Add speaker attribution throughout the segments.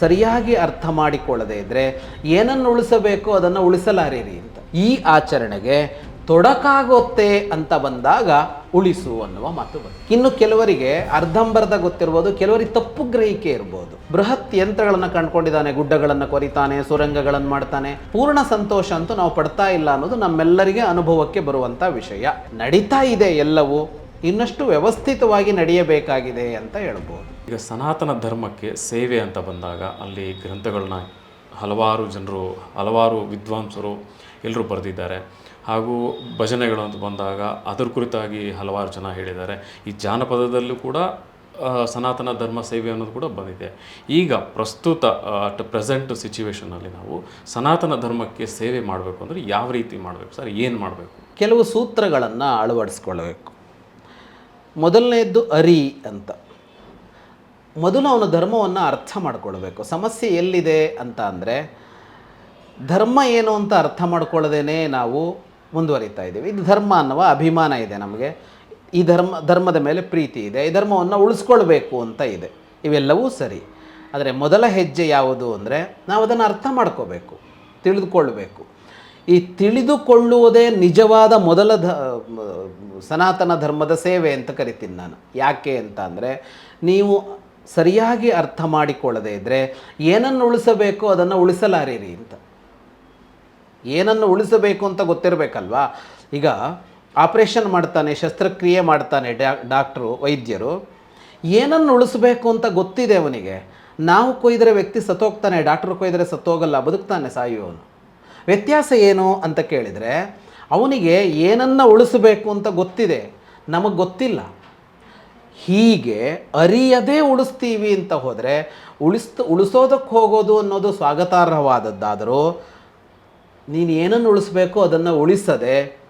Speaker 1: ಸರಿಯಾಗಿ ಅರ್ಥ ಮಾಡಿಕೊಳ್ಳದೆ ಇದ್ದರೆ ಏನನ್ನು ಉಳಿಸಬೇಕು? ಅದನ್ನು ಉಳಿಸಲಾರಿರಿ ಅಂತ. ಈ ಆಚರಣೆಗೆ ತೊಡಕಾಗುತ್ತೆ ಅಂತ ಬಂದಾಗ ಉಳಿಸು ಅನ್ನುವ ಮಾತು ಬಂತು. ಇನ್ನು ಕೆಲವರಿಗೆ ಅರ್ಧಂಬರ್ಧ ಗೊತ್ತಿರ್ಬೋದು, ಕೆಲವರಿಗೆ ತಪ್ಪು ಗ್ರಹಿಕೆ ಇರ್ಬೋದು. ಬೃಹತ್ ಯಂತ್ರಗಳನ್ನು ಕಂಡುಕೊಂಡಿದ್ದಾನೆ, ಗುಡ್ಡಗಳನ್ನು ಕೊರಿತಾನೆ, ಸುರಂಗಗಳನ್ನು ಮಾಡ್ತಾನೆ. ಪೂರ್ಣ ಸಂತೋಷ ಅಂತೂ ನಾವು ಪಡ್ತಾ ಇಲ್ಲ ಅನ್ನೋದು ನಮ್ಮೆಲ್ಲರಿಗೆ ಅನುಭವಕ್ಕೆ ಬರುವಂಥ ವಿಷಯ. ನಡೀತಾ ಇದೆ ಎಲ್ಲವೂ, ಇನ್ನಷ್ಟು ವ್ಯವಸ್ಥಿತವಾಗಿ ನಡೆಯಬೇಕಾಗಿದೆ ಅಂತ ಹೇಳ್ಬೋದು.
Speaker 2: ಈಗ ಸನಾತನ ಧರ್ಮಕ್ಕೆ ಸೇವೆ ಅಂತ ಬಂದಾಗ ಅಲ್ಲಿ ಗ್ರಂಥಗಳನ್ನ ಹಲವಾರು ಜನರು, ಹಲವಾರು ವಿದ್ವಾಂಸರು ಎಲ್ಲರೂ ಬರೆದಿದ್ದಾರೆ. ಹಾಗೂ ಭಜನೆಗಳು ಅಂತ ಬಂದಾಗ ಅದರ ಕುರಿತಾಗಿ ಹಲವಾರು ಜನ ಹೇಳಿದ್ದಾರೆ. ಈ ಜಾನಪದದಲ್ಲೂ ಕೂಡ ಸನಾತನ ಧರ್ಮ ಸೇವೆ ಅನ್ನೋದು ಕೂಡ ಬಂದಿದೆ. ಈಗ ಪ್ರಸ್ತುತ ಅಟ್ ಪ್ರೆಸೆಂಟ್ ಸಿಚುವೇಶನಲ್ಲಿ ನಾವು ಸನಾತನ ಧರ್ಮಕ್ಕೆ ಸೇವೆ ಮಾಡಬೇಕು ಅಂದರೆ ಯಾವ ರೀತಿ ಮಾಡಬೇಕು ಸರ್? ಏನು ಮಾಡಬೇಕು?
Speaker 1: ಕೆಲವು ಸೂತ್ರಗಳನ್ನು ಅಳವಡಿಸ್ಕೊಳ್ಬೇಕು ಮೊದಲನೆಯದ್ದು ಅರಿ ಅಂತ. ಮೊದಲು ಅವನ ಧರ್ಮವನ್ನು ಅರ್ಥ ಮಾಡ್ಕೊಳ್ಬೇಕು. ಸಮಸ್ಯೆ ಎಲ್ಲಿದೆ ಅಂತ ಅಂದರೆ, ಧರ್ಮ ಏನು ಅಂತ ಅರ್ಥ ಮಾಡ್ಕೊಳ್ಳೋದೇನೆ ನಾವು ಮುಂದುವರಿತಾ ಇದ್ದೀವಿ. ಇದು ಧರ್ಮ ಅನ್ನುವ ಅಭಿಮಾನ ಇದೆ ನಮಗೆ. ಈ ಧರ್ಮ, ಧರ್ಮದ ಮೇಲೆ ಪ್ರೀತಿ ಇದೆ. ಈ ಧರ್ಮವನ್ನು ಉಳಿಸ್ಕೊಳ್ಬೇಕು ಅಂತ ಇದೆ. ಇವೆಲ್ಲವೂ ಸರಿ. ಆದರೆ ಮೊದಲ ಹೆಜ್ಜೆ ಯಾವುದು ಅಂದರೆ, ನಾವು ಅದನ್ನು ಅರ್ಥ ಮಾಡ್ಕೋಬೇಕು, ತಿಳಿದುಕೊಳ್ಬೇಕು. ಈ ತಿಳಿದುಕೊಳ್ಳುವುದೇ ನಿಜವಾದ ಮೊದಲ ಧ ಸನಾತನ ಧರ್ಮದ ಸೇವೆ ಅಂತ ಕರಿತೀನಿ ನಾನು. ಯಾಕೆ ಅಂತ ಅಂದರೆ, ನೀವು ಸರಿಯಾಗಿ ಅರ್ಥ ಮಾಡಿಕೊಳ್ಳದೇ ಇದ್ದರೆ ಏನನ್ನು ಉಳಿಸಬೇಕು? ಅದನ್ನು ಉಳಿಸಲಾರಿರಿ ಅಂತ. ಏನನ್ನು ಉಳಿಸಬೇಕು ಅಂತ ಗೊತ್ತಿರಬೇಕಲ್ವಾ? ಈಗ ಆಪ್ರೇಷನ್ ಮಾಡ್ತಾನೆ, ಶಸ್ತ್ರಕ್ರಿಯೆ ಮಾಡ್ತಾನೆ ಡಾ, ಡಾಕ್ಟ್ರು, ವೈದ್ಯರು. ಏನನ್ನು ಉಳಿಸಬೇಕು ಅಂತ ಗೊತ್ತಿದೆ ಅವನಿಗೆ. ನಾವು ಕೊಯ್ದರೆ ವ್ಯಕ್ತಿ ಸತ್ತೋಗ್ತಾನೆ, ಡಾಕ್ಟ್ರು ಕೊಯ್ದರೆ ಸತ್ತೋಗಲ್ಲ, ಬದುಕ್ತಾನೆ ಸಾಯುವವನು. ವ್ಯತ್ಯಾಸ ಏನು ಅಂತ ಕೇಳಿದರೆ, ಅವನಿಗೆ ಏನನ್ನು ಉಳಿಸಬೇಕು ಅಂತ ಗೊತ್ತಿದೆ. ನಮಗೆ ಗೊತ್ತಿಲ್ಲ. ಹೀಗೆ ಅರಿಯದೇ ಉಳಿಸ್ತೀವಿ ಅಂತ ಹೋದರೆ ಉಳಿಸ್ತ, ಉಳಿಸೋದಕ್ಕೆ ಹೋಗೋದು ಅನ್ನೋದು ಸ್ವಾಗತಾರ್ಹವಾದದ್ದಾದರೂ ನೀನು ಏನನ್ನು ಉಳಿಸ್ಬೇಕು ಅದನ್ನು ಉಳಿಸದೆ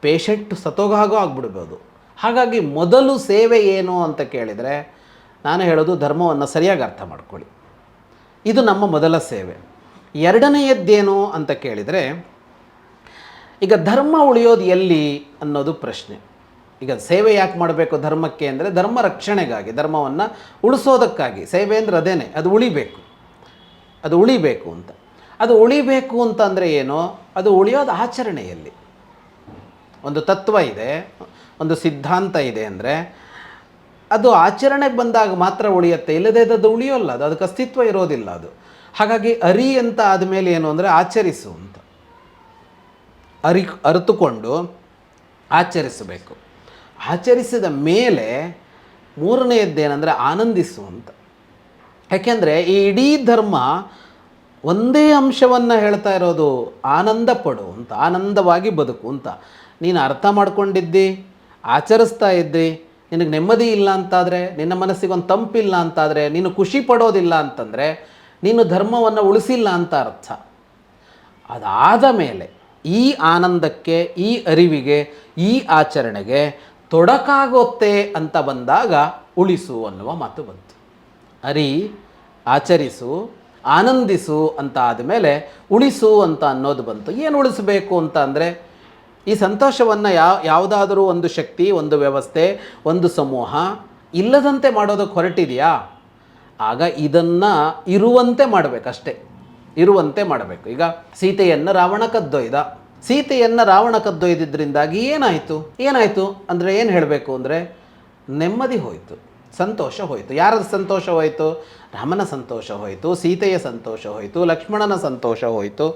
Speaker 1: ಪೇಷಂಟ್ ಸತೋಗಾಗೋ ಆಗ್ಬಿಡ್ಬೋದು. ಹಾಗಾಗಿ ಮೊದಲು ಸೇವೆ ಏನು ಅಂತ ಕೇಳಿದರೆ ನಾನು ಹೇಳೋದು ಧರ್ಮವನ್ನು ಸರಿಯಾಗಿ ಅರ್ಥ ಮಾಡ್ಕೊಳ್ಳಿ. ಇದು ನಮ್ಮ ಮೊದಲ ಸೇವೆ. ಎರಡನೆಯದ್ದೇನು ಅಂತ ಕೇಳಿದರೆ ಈಗ ಧರ್ಮ ಉಳಿಯೋದು ಎಲ್ಲಿ ಅನ್ನೋದು ಪ್ರಶ್ನೆ. ಈಗ ಸೇವೆ ಯಾಕೆ ಮಾಡಬೇಕು ಧರ್ಮಕ್ಕೆ ಅಂದರೆ ಧರ್ಮ ರಕ್ಷಣೆಗಾಗಿ, ಧರ್ಮವನ್ನು ಉಳಿಸೋದಕ್ಕಾಗಿ. ಸೇವೆ ಅಂದರೆ ಅದೇನೆ, ಅದು ಉಳಿಬೇಕು. ಅದು ಉಳಿಬೇಕು ಅಂತ. ಅದು ಉಳಿಬೇಕು ಅಂತಂದರೆ ಏನು? ಅದು ಉಳಿಯೋದು ಆಚರಣೆಯಲ್ಲಿ. ಒಂದು ತತ್ವ ಇದೆ, ಒಂದು ಸಿದ್ಧಾಂತ ಇದೆ ಅಂದರೆ ಅದು ಆಚರಣೆಗೆ ಬಂದಾಗ ಮಾತ್ರ ಉಳಿಯುತ್ತೆ, ಇಲ್ಲದೇ ಅದು ಉಳಿಯೋಲ್ಲ, ಅದು ಅದಕ್ಕೆ ಅಸ್ತಿತ್ವ ಇರೋದಿಲ್ಲ ಅದು. ಹಾಗಾಗಿ ಅರಿ ಅಂತ ಆದಮೇಲೆ ಏನು ಅಂದರೆ ಆಚರಿಸು ಅಂತ. ಅರಿ, ಅರಿತುಕೊಂಡು ಆಚರಿಸಬೇಕು. ಆಚರಿಸಿದ ಮೇಲೆ ಮೂರನೆಯದ್ದೇನೆಂದರೆ ಆನಂದಿಸು ಅಂತ ಯಾಕೆಂದರೆ ಈ ಇಡೀ ಧರ್ಮ ಒಂದೇ ಅಂಶವನ್ನು ಹೇಳ್ತಾ ಇರೋದು ಆನಂದ ಪಡು ಅಂತ, ಆನಂದವಾಗಿ ಬದುಕು ಅಂತ. ನೀನು ಅರ್ಥ ಮಾಡ್ಕೊಂಡಿದ್ದಿ, ಆಚರಿಸ್ತಾ ಇದ್ದಿ, ನಿನಗೆ ನೆಮ್ಮದಿ ಇಲ್ಲ ಅಂತಾದರೆ, ನಿನ್ನ ಮನಸ್ಸಿಗೆ ಒಂದು ತಂಪಿಲ್ಲ ಅಂತಾದರೆ, ನೀನು ಖುಷಿ ಪಡೋದಿಲ್ಲ ಅಂತಂದರೆ, ನೀನು ಧರ್ಮವನ್ನು ಉಳಿಸಿಲ್ಲ ಅಂತ ಅರ್ಥ. ಅದಾದ ಮೇಲೆ ಈ ಆನಂದಕ್ಕೆ, ಈ ಅರಿವಿಗೆ, ಈ ಆಚರಣೆಗೆ ತೊಡಕಾಗುತ್ತೆ ಅಂತ ಬಂದಾಗ ಉಳಿಸು ಅನ್ನುವ ಮಾತು ಬಂತು. ಅರಿ, ಆಚರಿಸು, ಆನಂದಿಸು ಅಂತ ಆದಮೇಲೆ ಉಳಿಸು ಅಂತ ಅನ್ನೋದು ಬಂತು. ಏನು ಉಳಿಸಬೇಕು ಅಂತ ಅಂದರೆ, ಈ ಸಂತೋಷವನ್ನು ಯಾವ, ಯಾವುದಾದರೂ ಒಂದು ಶಕ್ತಿ, ಒಂದು ವ್ಯವಸ್ಥೆ, ಒಂದು ಸಮೂಹ ಇಲ್ಲದಂತೆ ಮಾಡೋದಕ್ಕೆ ಹೊರಟಿದೆಯಾ? ಆಗ ಇದನ್ನು ಇರುವಂತೆ ಮಾಡಬೇಕಷ್ಟೇ. ಇರುವಂತೆ ಮಾಡಬೇಕು. ಈಗ ಸೀತೆಯನ್ನು ರಾವಣ ಕದ್ದೊಯ್ದ. ಸೀತೆಯನ್ನು ರಾವಣ ಕದ್ದೊಯ್ದಿದ್ದರಿಂದಾಗಿ ಏನಾಯಿತು? ಏನಾಯಿತು? ಅಂದರೆ ಏನು ಹೇಳಬೇಕು ಅಂದರೆ ನೆಮ್ಮದಿ ಹೋಯಿತು, ಸಂತೋಷ ಹೋಯಿತು. ಯಾರದ ಸಂತೋಷ ಹೋಯಿತು? ರಾಮನ ಸಂತೋಷ ಹೋಯಿತು, ಸೀತೆಯ ಸಂತೋಷ ಹೋಯಿತು, ಲಕ್ಷ್ಮಣನ ಸಂತೋಷ ಹೋಯಿತು.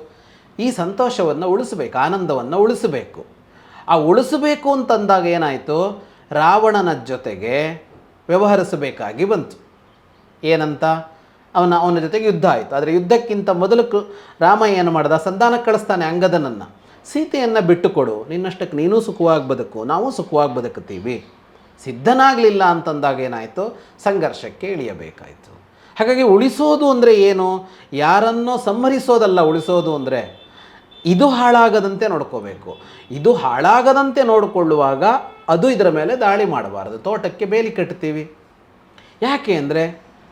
Speaker 1: ಈ ಸಂತೋಷವನ್ನು ಉಳಿಸಬೇಕು, ಆನಂದವನ್ನು ಉಳಿಸಬೇಕು. ಆ ಉಳಿಸಬೇಕು ಅಂತಂದಾಗ ಏನಾಯಿತು? ರಾವಣನ ಜೊತೆಗೆ ವ್ಯವಹರಿಸಬೇಕಾಗಿ ಬಂತು. ಏನಂತ? ಅವನ ಅವನ ಜೊತೆಗೆ ಯುದ್ಧ ಆಯಿತು. ಆದರೆ ಯುದ್ಧಕ್ಕಿಂತ ಮೊದಲು ರಾಮ ಏನು ಮಾಡ್ದ? ಸಂಧಾನ ಕಳಿಸ್ತಾನೆ ಅಂಗದನನ್ನು. ಸೀತೆಯನ್ನು ಬಿಟ್ಟುಕೊಡು ನಿನ್ನಷ್ಟಕ್ಕೆ ನೀನು ಸುಖವಾಗಿ ಬದುಕು, ನಾವು ಸುಖವಾಗಿ ಬದುಕುತ್ತೀವಿ. ಸಿದ್ಧನಾಗಲಿಲ್ಲ ಅಂತಂದಾಗ ಏನಾಯಿತು? ಸಂಘರ್ಷಕ್ಕೆ ಇಳಿಯಬೇಕಾಯಿತು. ಹಾಗಾಗಿ ಉಳಿಸೋದು ಅಂದರೆ ಏನು? ಯಾರನ್ನೋ ಸಂಹರಿಸೋದಲ್ಲ ಉಳಿಸೋದು ಅಂದರೆ ಇದು ಹಾಳಾಗದಂತೆ ನೋಡ್ಕೋಬೇಕು. ಇದು ಹಾಳಾಗದಂತೆ ನೋಡಿಕೊಳ್ಳುವಾಗ ಅದು ಇದರ ಮೇಲೆ ದಾಳಿ ಮಾಡಬಾರದು. ತೋಟಕ್ಕೆ ಬೇಲಿ ಕಟ್ತೀವಿ. ಯಾಕೆ ಅಂದರೆ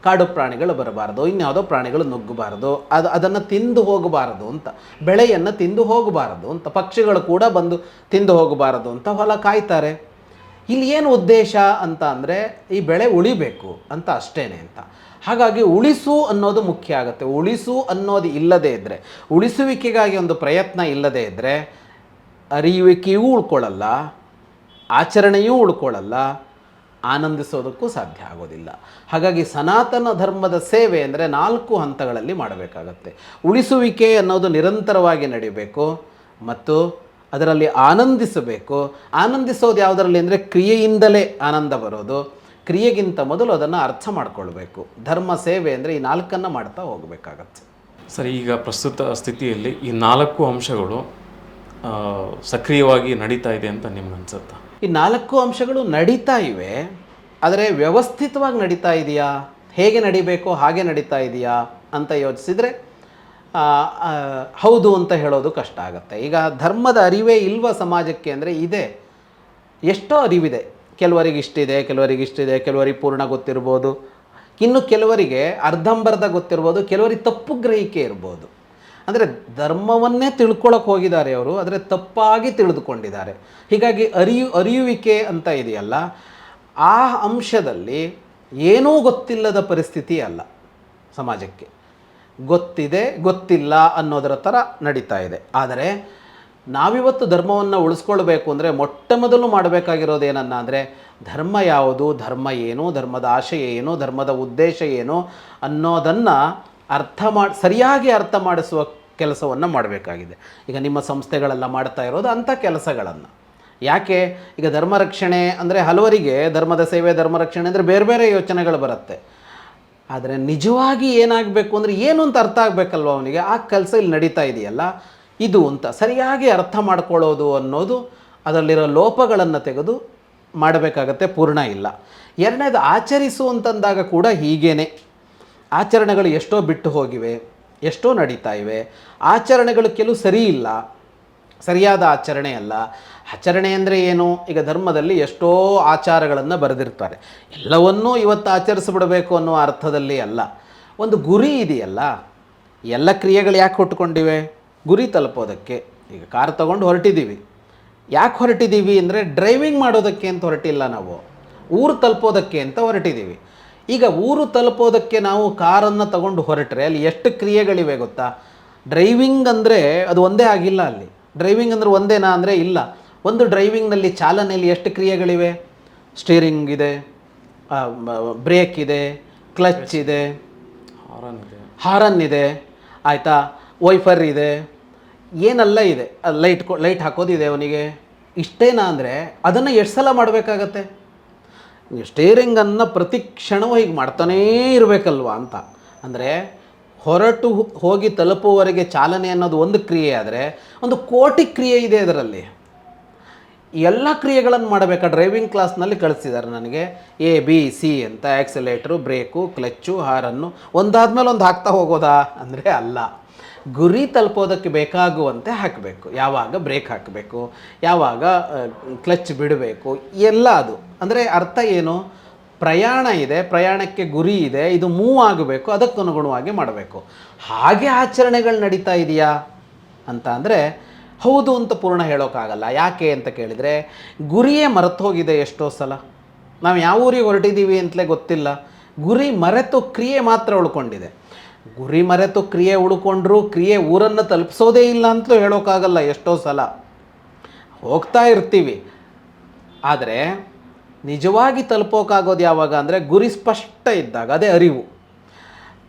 Speaker 1: ಕಾಡು ಪ್ರಾಣಿಗಳು ಬರಬಾರ್ದು, ಇನ್ಯಾವುದೋ ಪ್ರಾಣಿಗಳು ನುಗ್ಗಬಾರ್ದು, ಅದು ಅದನ್ನು ತಿಂದು ಹೋಗಬಾರದು ಅಂತ, ಬೆಳೆಯನ್ನು ತಿಂದು ಹೋಗಬಾರದು ಅಂತ, ಪಕ್ಷಿಗಳು ಕೂಡ ಬಂದು ತಿಂದು ಹೋಗಬಾರದು ಅಂತ ಹೊಲ ಕಾಯ್ತಾರೆ. ಇಲ್ಲಿ ಏನು ಉದ್ದೇಶ ಅಂತ ಅಂದರೆ, ಈ ಬೆಳೆ ಉಳಿಬೇಕು ಅಂತ ಅಷ್ಟೇನೆ ಅಂತ. ಹಾಗಾಗಿ ಉಳಿಸು ಅನ್ನೋದು ಮುಖ್ಯ ಆಗುತ್ತೆ. ಉಳಿಸು ಅನ್ನೋದು ಇಲ್ಲದೇ ಇದ್ದರೆ ಉಳಿಸುವಿಕೆಗಾಗಿ ಒಂದು ಪ್ರಯತ್ನ ಇಲ್ಲದೇ ಇದ್ದರೆ ಅರಿಯುವಿಕೆಯೂ ಉಳ್ಕೊಳ್ಳಲ್ಲ, ಆಚರಣೆಯೂ ಉಳ್ಕೊಳ್ಳಲ್ಲ ಆನಂದಿಸೋದಕ್ಕೂ ಸಾಧ್ಯ ಆಗೋದಿಲ್ಲ. ಹಾಗಾಗಿ ಸನಾತನ ಧರ್ಮದ ಸೇವೆ ಅಂದರೆ ನಾಲ್ಕು ಹಂತಗಳಲ್ಲಿ ಮಾಡಬೇಕಾಗತ್ತೆ. ಉಳಿಸುವಿಕೆ ಅನ್ನೋದು ನಿರಂತರವಾಗಿ ನಡೀಬೇಕು ಮತ್ತು ಅದರಲ್ಲಿ ಆನಂದಿಸಬೇಕು. ಆನಂದಿಸೋದು ಯಾವುದರಲ್ಲಿ ಅಂದರೆ ಕ್ರಿಯೆಯಿಂದಲೇ ಆನಂದ ಬರೋದು. ಕ್ರಿಯೆಗಿಂತ ಮೊದಲು ಅದನ್ನು ಅರ್ಥ ಮಾಡ್ಕೊಳ್ಬೇಕು. ಧರ್ಮ ಸೇವೆ ಅಂದರೆ ಈ ನಾಲ್ಕನ್ನು ಮಾಡ್ತಾ ಹೋಗಬೇಕಾಗತ್ತೆ.
Speaker 2: ಸರಿ, ಈಗ ಪ್ರಸ್ತುತ ಸ್ಥಿತಿಯಲ್ಲಿ ಈ ನಾಲ್ಕು ಅಂಶಗಳು ಸಕ್ರಿಯವಾಗಿ ನಡೀತಾ ಇದೆ ಅಂತ ನಿಮ್ಗೆ ಅನ್ಸುತ್ತಾ?
Speaker 1: ಈ ನಾಲ್ಕು ಅಂಶಗಳು ನಡೀತಾ ಇವೆ, ಆದರೆ ವ್ಯವಸ್ಥಿತವಾಗಿ ನಡೀತಾ ಇದೆಯಾ? ಹೇಗೆ ನಡಿಬೇಕೋ? ಹಾಗೆ ನಡೀತಾ ಇದೆಯಾ? ಅಂತ ಯೋಚಿಸಿದರೆ ಹೌದು ಅಂತ ಹೇಳೋದು ಕಷ್ಟ ಆಗುತ್ತೆ. ಈಗ ಧರ್ಮದ ಅರಿವೇ ಇಲ್ವ ಸಮಾಜಕ್ಕೆ ಅಂದರೆ ಇದೆ. ಎಷ್ಟೋ ಅರಿವಿದೆ. ಕೆಲವರಿಗೆ ಇಷ್ಟಿದೆ ಕೆಲವರಿಗೆ ಇಷ್ಟಿದೆ, ಕೆಲವರಿಗೆ ಪೂರ್ಣ ಗೊತ್ತಿರ್ಬೋದು. ಇನ್ನು ಕೆಲವರಿಗೆ ಅರ್ಧಂಬರ್ಧ ಗೊತ್ತಿರ್ಬೋದು, ಕೆಲವರಿಗೆ ತಪ್ಪು ಗ್ರಹಿಕೆ ಇರ್ಬೋದು. ಅಂದರೆ ಧರ್ಮವನ್ನೇ ತಿಳ್ಕೊಳಕ್ಕೆ ಹೋಗಿದ್ದಾರೆ ಅವರು, ಆದರೆ ತಪ್ಪಾಗಿ ತಿಳಿದುಕೊಂಡಿದ್ದಾರೆ. ಹೀಗಾಗಿ ಅರಿಯು, ಅರಿಯುವಿಕೆ ಅಂತ ಇದೆಯಲ್ಲ, ಆ ಅಂಶದಲ್ಲಿ ಏನೂ ಗೊತ್ತಿಲ್ಲದ ಪರಿಸ್ಥಿತಿ ಅಲ್ಲ ಸಮಾಜಕ್ಕೆ. ಗೊತ್ತಿದೆ, ಗೊತ್ತಿಲ್ಲ ಅನ್ನೋದರ ಥರ ನಡೀತಾ ಇದೆ. ಆದರೆ ನಾವಿವತ್ತು ಧರ್ಮವನ್ನು ಉಳಿಸ್ಕೊಳ್ಬೇಕು ಅಂದರೆ ಮೊಟ್ಟ ಮೊದಲು ಮಾಡಬೇಕಾಗಿರೋದು ಏನನ್ನ ಅಂದರೆ ಧರ್ಮ ಯಾವುದು, ಧರ್ಮ ಏನು, ಧರ್ಮದ ಆಶಯ ಏನು, ಧರ್ಮದ ಉದ್ದೇಶ ಏನು ಅನ್ನೋದನ್ನು ಅರ್ಥ ಮಾಡಿ, ಸರಿಯಾಗಿ ಅರ್ಥ ಮಾಡಿಸುವ ಕೆಲಸವನ್ನು ಮಾಡಬೇಕಾಗಿದೆ. ಈಗ ನಿಮ್ಮ ಸಂಸ್ಥೆಗಳೆಲ್ಲ ಮಾಡ್ತಾ ಇರೋದು ಅಂಥ ಕೆಲಸಗಳನ್ನು. ಯಾಕೆ? ಈಗ ಧರ್ಮ ರಕ್ಷಣೆ ಅಂದರೆ ಹಲವರಿಗೆ ಧರ್ಮದ ಸೇವೆ, ಧರ್ಮ ರಕ್ಷಣೆ ಅಂದರೆ ಬೇರೆ ಬೇರೆ ಯೋಚನೆಗಳು ಬರುತ್ತೆ. ಆದರೆ ನಿಜವಾಗಿ ಏನಾಗಬೇಕು ಅಂದರೆ ಏನು ಅಂತ ಅರ್ಥ ಆಗಬೇಕಲ್ವ ಅವನಿಗೆ? ಆ ಕೆಲಸ ಇಲ್ಲಿ ನಡೀತಾ ಇದೆಯಲ್ಲ. ಇದು ಅಂತ ಸರಿಯಾಗಿ ಅರ್ಥ ಮಾಡ್ಕೊಳ್ಳೋದು ಅನ್ನೋದು ಅದರಲ್ಲಿರೋ ಲೋಪಗಳನ್ನು ತೆಗೆದು ಮಾಡಬೇಕಾಗತ್ತೆ ಪೂರ್ಣ ಇಲ್ಲ. ಎರಡನೇದು ಆಚರಿಸು ಅಂತಂದಾಗ ಕೂಡ ಹೀಗೇನೆ. ಆಚರಣೆಗಳು ಎಷ್ಟೋ ಬಿಟ್ಟು ಹೋಗಿವೆ. ಎಷ್ಟೋ ನಡೀತಾ ಇವೆ. ಆಚರಣೆಗಳು ಕೆಲವು ಸರಿ ಇಲ್ಲ. ಸರಿಯಾದ ಆಚರಣೆ ಅಲ್ಲ. ಆಚರಣೆ ಅಂದರೆ ಏನು? ಈಗ ಧರ್ಮದಲ್ಲಿ ಎಷ್ಟೋ ಆಚಾರಗಳನ್ನು ಬರೆದಿರ್ತಾರೆ. ಎಲ್ಲವನ್ನೂ ಇವತ್ತು ಆಚರಿಸಿಬಿಡಬೇಕು ಅನ್ನೋ ಅರ್ಥದಲ್ಲಿ ಅಲ್ಲ. ಒಂದು ಗುರಿ ಇದೆಯಲ್ಲ. ಎಲ್ಲ ಕ್ರಿಯೆಗಳು ಯಾಕೆ ಹುಟ್ಟುಕೊಂಡಿವೆ? ಗುರಿ ತಲುಪೋದಕ್ಕೆ. ಈಗ ಕಾರ್ ತಗೊಂಡು ಹೊರಟಿದ್ದೀವಿ. ಯಾಕೆ ಹೊರಟಿದ್ದೀವಿ ಅಂದರೆ ಡ್ರೈವಿಂಗ್ ಮಾಡೋದಕ್ಕೆ ಅಂತ ಹೊರಟಿಲ್ಲ ನಾವು. ಊರು ತಲುಪೋದಕ್ಕೆ ಅಂತ ಹೊರಟಿದ್ದೀವಿ. ಈಗ ಊರು ತಲುಪೋದಕ್ಕೆ ನಾವು ಕಾರನ್ನು ತಗೊಂಡು ಹೊರಟ್ರೆ ಅಲ್ಲಿ ಎಷ್ಟು ಕ್ರಿಯೆಗಳಿವೆ ಗೊತ್ತಾ? ಡ್ರೈವಿಂಗ್ ಅಂದರೆ ಅದು ಒಂದೇ ಆಗಿಲ್ಲ ಅಲ್ಲಿ. ಡ್ರೈವಿಂಗ್ ಅಂದರೆ ಒಂದೇನಾ ಅಂದರೆ ಇಲ್ಲ. ಒಂದು ಡ್ರೈವಿಂಗ್ನಲ್ಲಿ ಚಾಲನೆಯಲ್ಲಿ ಎಷ್ಟು ಕ್ರಿಯೆಗಳಿವೆ? ಸ್ಟೀರಿಂಗ್ ಇದೆ ಬ್ರೇಕ್ ಇದೆ ಕ್ಲಚ್ ಇದೆ
Speaker 2: ಹಾರನ್ ಇದೆ.
Speaker 1: ಹಾರನ್ ಇದೆ ಆಯಿತಾ? ವೈಫರ್ ಇದೆ. ಏನೆಲ್ಲ ಇದೆ. ಲೈಟ್ ಲೈಟ್ ಹಾಕೋದಿದೆ ಅವನಿಗೆ. ಇಷ್ಟೇನಾ ಅಂದರೆ ಅದನ್ನು ಎಷ್ಟು ಸಲ ಮಾಡಬೇಕಾಗತ್ತೆ? ಸ್ಟೇರಿಂಗನ್ನು ಪ್ರತಿ ಕ್ಷಣವೂ ಹೀಗೆ ಮಾಡ್ತಾನೇ ಇರಬೇಕಲ್ವ ಅಂತ. ಅಂದರೆ ಹೊರಟು ಹೋಗಿ ತಲುಪುವವರೆಗೆ ಚಾಲನೆ ಅನ್ನೋದು ಒಂದು ಕ್ರಿಯೆ ಆದರೆ ಒಂದು ಕೋಟಿ ಕ್ರಿಯೆ ಇದೆ ಅದರಲ್ಲಿ. ಎಲ್ಲ ಕ್ರಿಯೆಗಳನ್ನು ಮಾಡಬೇಕಾ? ಡ್ರೈವಿಂಗ್ ಕ್ಲಾಸ್ನಲ್ಲಿ ಕಳಿಸಿದ್ದಾರೆ ನನಗೆ. ಎ ಬಿ ಸಿ ಅಂತ ಆ್ಯಕ್ಸಲೇಟ್ರು ಬ್ರೇಕು ಕ್ಲಚ್ಚು ಹಾರನ್ನು ಒಂದಾದ ಮೇಲೆ ಒಂದು ಹಾಕ್ತಾ ಹೋಗೋದಾ? ಅಂದರೆ ಅಲ್ಲ. ಗುರಿ ತಲುಪೋದಕ್ಕೆ ಬೇಕಾಗುವಂತೆ ಹಾಕಬೇಕು. ಯಾವಾಗ ಬ್ರೇಕ್ ಹಾಕಬೇಕು, ಯಾವಾಗ ಕ್ಲಚ್ ಬಿಡಬೇಕು, ಎಲ್ಲ ಅದು. ಅಂದರೆ ಅರ್ಥ ಏನು? ಪ್ರಯಾಣ ಇದೆ, ಪ್ರಯಾಣಕ್ಕೆ ಗುರಿ ಇದೆ, ಇದು ಮೂವ್ ಆಗಬೇಕು, ಅದಕ್ಕನುಗುಣವಾಗಿ ಮಾಡಬೇಕು. ಹಾಗೆ ಆಚರಣೆಗಳು ನಡೀತಾ ಇದೆಯಾ? ಅಂತ ಅಂದರೆ, ಹೌದು ಅಂತ ಪೂರ್ಣ ಹೇಳೋಕ್ಕಾಗಲ್ಲ ಯಾಕೆ ಅಂತ ಕೇಳಿದರೆ, ಗುರಿಯೇ ಮರೆತು ಹೋಗಿದೆ ಎಷ್ಟೋ ಸಲ. ನಾವು ಯಾವ ಊರಿಗೆ ಹೊರಟಿದ್ದೀವಿ ಅಂತಲೇ ಗೊತ್ತಿಲ್ಲ. ಗುರಿ ಮರೆತು ಕ್ರಿಯೆ ಮಾತ್ರ ಉಳ್ಕೊಂಡಿದೆ. ಗುರಿ ಮರೆತು ಕ್ರಿಯೆ ಉಳ್ಕೊಂಡ್ರು ಕ್ರಿಯೆ ಊರನ್ನು ತಲುಪಿಸೋದೇ ಇಲ್ಲ ಅಂತಲೂ ಹೇಳೋಕ್ಕಾಗಲ್ಲ ಎಷ್ಟೋ ಸಲ. ಹೋಗ್ತಾ ಇರ್ತೀವಿ. ಆದರೆ ನಿಜವಾಗಿ ತಲುಪೋಕ್ಕಾಗೋದು ಯಾವಾಗ ಅಂದರೆ ಗುರಿ ಸ್ಪಷ್ಟ ಇದ್ದಾಗ, ಅದೇ ಅರಿವು.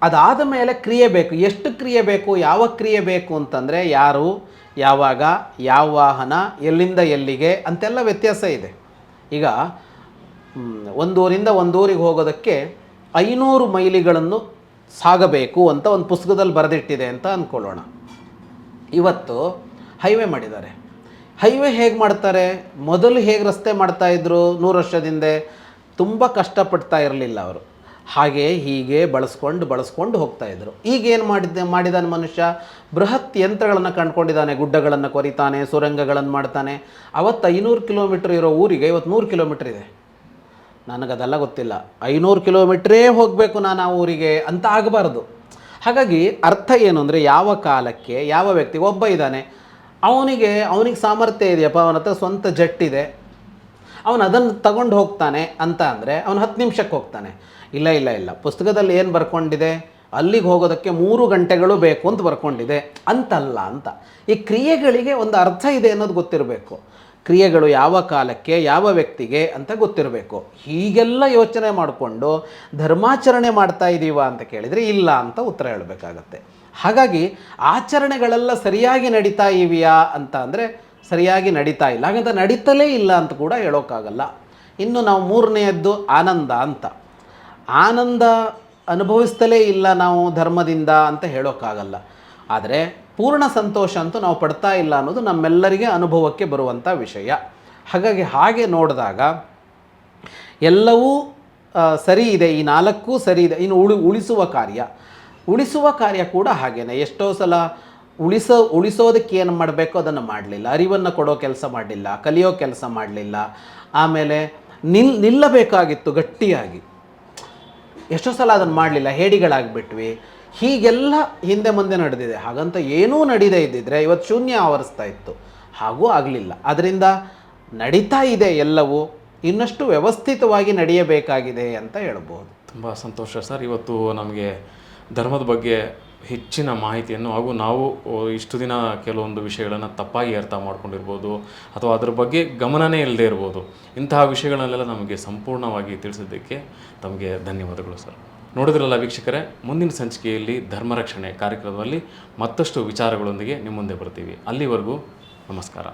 Speaker 1: ಅದಾದ ಮೇಲೆ ಕ್ರಿಯೆ ಬೇಕು. ಎಷ್ಟು ಕ್ರಿಯೆ ಬೇಕು, ಯಾವ ಕ್ರಿಯೆ ಬೇಕು ಅಂತಂದರೆ ಯಾರು, ಯಾವಾಗ, ಯಾವ ವಾಹನ, ಎಲ್ಲಿಂದ ಎಲ್ಲಿಗೆ ಅಂತೆಲ್ಲ ವ್ಯತ್ಯಾಸ ಇದೆ. ಈಗ ಒಂದೂರಿಂದ ಒಂದೂರಿಗೆ ಹೋಗೋದಕ್ಕೆ ಐನೂರು ಮೈಲಿಗಳನ್ನು ಸಾಗಬೇಕು ಅಂತ ಒಂದು ಪುಸ್ತಕದಲ್ಲಿ ಬರೆದಿಟ್ಟಿದೆ ಅಂತ ಅಂದ್ಕೊಳ್ಳೋಣ ಇವತ್ತು ಹೈವೇ ಮಾಡಿದ್ದಾರೆ. ಹೈವೇ ಹೇಗೆ ಮಾಡ್ತಾರೆ? ಮೊದಲು ಹೇಗೆ ರಸ್ತೆ ಮಾಡ್ತಾಯಿದ್ರು ನೂರು ವರ್ಷದಿಂದ ತುಂಬ ಕಷ್ಟಪಡ್ತಾ ಇರಲಿಲ್ಲ ಅವರು. ಹಾಗೆ ಹೀಗೆ ಬಳಸ್ಕೊಂಡು ಬಳಸ್ಕೊಂಡು ಹೋಗ್ತಾಯಿದ್ರು ಈಗೇನು ಮಾಡಿದ್ದೆ ಮಾಡಿದಾನೆ ಮನುಷ್ಯ? ಬೃಹತ್ ಯಂತ್ರಗಳನ್ನು ಕಂಡುಕೊಂಡಿದ್ದಾನೆ. ಗುಡ್ಡಗಳನ್ನು ಕೊರಿತಾನೆ, ಸುರಂಗಗಳನ್ನು ಮಾಡ್ತಾನೆ. ಅವತ್ತು ಐನೂರು ಕಿಲೋಮೀಟ್ರ್ ಇರೋ ಊರಿಗೆ ಇವತ್ತು ನೂರು ಕಿಲೋಮೀಟ್ರ್ ಇದೆ. ನನಗದೆಲ್ಲ ಗೊತ್ತಿಲ್ಲ. ಐನೂರು ಕಿಲೋಮೀಟ್ರೇ ಹೋಗಬೇಕು ನಾನು ಆ ಊರಿಗೆ ಅಂತ ಆಗಬಾರ್ದು. ಹಾಗಾಗಿ ಅರ್ಥ ಏನು ಅಂದರೆ ಯಾವ ಕಾಲಕ್ಕೆ ಯಾವ ವ್ಯಕ್ತಿ ಒಬ್ಬ ಇದ್ದಾನೆ, ಅವನಿಗೆ ಅವನಿಗೆ ಸಾಮರ್ಥ್ಯ ಇದೆಯಪ್ಪ, ಅವನ ಹತ್ರ ಸ್ವಂತ ಜಟ್ಟಿದೆ, ಅವನು ಅದನ್ನು ತಗೊಂಡು ಹೋಗ್ತಾನೆ ಅಂತ ಅಂದರೆ ಅವನು ಹತ್ತು ನಿಮಿಷಕ್ಕೆ ಹೋಗ್ತಾನೆ. ಇಲ್ಲ ಇಲ್ಲ ಇಲ್ಲ, ಪುಸ್ತಕದಲ್ಲಿ ಏನು ಬರ್ಕೊಂಡಿದೆ? ಅಲ್ಲಿಗೆ ಹೋಗೋದಕ್ಕೆ ಮೂರು ಗಂಟೆಗಳು ಬೇಕು ಅಂತ ಬರ್ಕೊಂಡಿದೆ. ಅಂತಲ್ಲ ಅಂತ. ಈ ಕ್ರಿಯೆಗಳಿಗೆ ಒಂದು ಅರ್ಥ ಇದೆ ಅನ್ನೋದು ಗೊತ್ತಿರಬೇಕು. ಕ್ರಿಯೆಗಳು ಯಾವ ಕಾಲಕ್ಕೆ, ಯಾವ ವ್ಯಕ್ತಿಗೆ ಅಂತ ಗೊತ್ತಿರಬೇಕು. ಹೀಗೆಲ್ಲ ಯೋಚನೆ ಮಾಡಿಕೊಂಡು ಧರ್ಮಾಚರಣೆ ಮಾಡ್ತಾ ಇದ್ದೀವ ಅಂತ ಕೇಳಿದರೆ ಇಲ್ಲ ಅಂತ ಉತ್ತರ ಹೇಳಬೇಕಾಗತ್ತೆ. ಹಾಗಾಗಿ ಆಚರಣೆಗಳೆಲ್ಲ ಸರಿಯಾಗಿ ನಡೀತಾ ಇವೆಯಾ ಅಂತ ಅಂದರೆ ಸರಿಯಾಗಿ ನಡೀತಾ ಇಲ್ಲ. ಹಾಗಂತ ನಡೀತಲೇ ಇಲ್ಲ ಅಂತ ಕೂಡ ಹೇಳೋಕ್ಕಾಗಲ್ಲ. ಇನ್ನು ನಾವು ಮೂರನೆಯದ್ದು ಆನಂದ ಅಂತ. ಆನಂದ ಅನುಭವಿಸ್ತಲೇ ಇಲ್ಲ ನಾವು ಧರ್ಮದಿಂದ ಅಂತ ಹೇಳೋಕ್ಕಾಗಲ್ಲ. ಆದರೆ ಪೂರ್ಣ ಸಂತೋಷ ಅಂತೂ ನಾವು ಪಡ್ತಾ ಇಲ್ಲ ಅನ್ನೋದು ನಮ್ಮೆಲ್ಲರಿಗೆ ಅನುಭವಕ್ಕೆ ಬರುವಂಥ ವಿಷಯ. ಹಾಗಾಗಿ ಹಾಗೆ ನೋಡಿದಾಗ ಎಲ್ಲವೂ ಸರಿ ಇದೆ, ಈ ನಾಲ್ಕು ಸರಿ ಇದೆ, ಇನ್ನು ಉಳಿ, ಉಳಿಸುವ ಕಾರ್ಯ. ಉಳಿಸುವ ಕಾರ್ಯ ಕೂಡ ಹಾಗೇನೆ. ಎಷ್ಟೋ ಸಲ ಉಳಿಸೋ, ಉಳಿಸೋದಕ್ಕೆ ಏನು ಮಾಡಬೇಕು ಅದನ್ನು ಮಾಡಲಿಲ್ಲ. ಅರಿವನ್ನು ಕೊಡೋ ಕೆಲಸ ಮಾಡಲಿಲ್ಲ, ಕಲಿಯೋ ಕೆಲಸ ಮಾಡಲಿಲ್ಲ. ಆಮೇಲೆ ನಿಲ್, ನಿಲ್ಲಬೇಕಾಗಿತ್ತು, ಗಟ್ಟಿಯಾಗಿ. ಎಷ್ಟೋ ಸಲ ಅದನ್ನು ಮಾಡಲಿಲ್ಲ, ಹೇಡಿಗಳಾಗಿಬಿಟ್ವಿ. ಹೀಗೆಲ್ಲ ಹಿಂದೆ ಮುಂದೆ ನಡೆದಿದೆ. ಹಾಗಂತ ಏನೂ ನಡೀದೇ ಇದ್ದಿದ್ರೆ ಇವತ್ತು ಶೂನ್ಯ ಆವರಿಸ್ತಾ ಇತ್ತು. ಹಾಗೂ ಆಗಲಿಲ್ಲ. ಅದರಿಂದ ನಡೀತಾ ಇದೆ ಎಲ್ಲವೂ. ಇನ್ನಷ್ಟು ವ್ಯವಸ್ಥಿತವಾಗಿ ನಡೆಯಬೇಕಾಗಿದೆ ಅಂತ ಹೇಳ್ಬೋದು.
Speaker 2: ತುಂಬ ಸಂತೋಷ ಸರ್. ಇವತ್ತು ನಮಗೆ ಧರ್ಮದ ಬಗ್ಗೆ ಹೆಚ್ಚಿನ ಮಾಹಿತಿಯನ್ನು ಹಾಗೂ ನಾವು ಇಷ್ಟು ದಿನ ಕೆಲವೊಂದು ವಿಷಯಗಳನ್ನು ತಪ್ಪಾಗಿ ಅರ್ಥ ಮಾಡ್ಕೊಂಡಿರ್ಬೋದು ಅಥವಾ ಅದರ ಬಗ್ಗೆ ಗಮನನೇ ಇಲ್ಲದೆ ಇರ್ಬೋದು. ಇಂತಹ ವಿಷಯಗಳನ್ನೆಲ್ಲ ನಮಗೆ ಸಂಪೂರ್ಣವಾಗಿ ತಿಳಿಸಿದ್ದಕ್ಕೆ ತಮಗೆ ಧನ್ಯವಾದಗಳು ಸರ್. ನೋಡಿದ್ರಲ್ಲ ವೀಕ್ಷಕರೇ ಮುಂದಿನ ಸಂಚಿಕೆಯಲ್ಲಿ ಧರ್ಮರಕ್ಷಣೆ ಕಾರ್ಯಕ್ರಮದಲ್ಲಿ ಮತ್ತಷ್ಟು ವಿಚಾರಗಳೊಂದಿಗೆ ನಿಮ್ಮ ಮುಂದೆ ಬರ್ತೀವಿ. ಅಲ್ಲಿವರೆಗೂ ನಮಸ್ಕಾರ.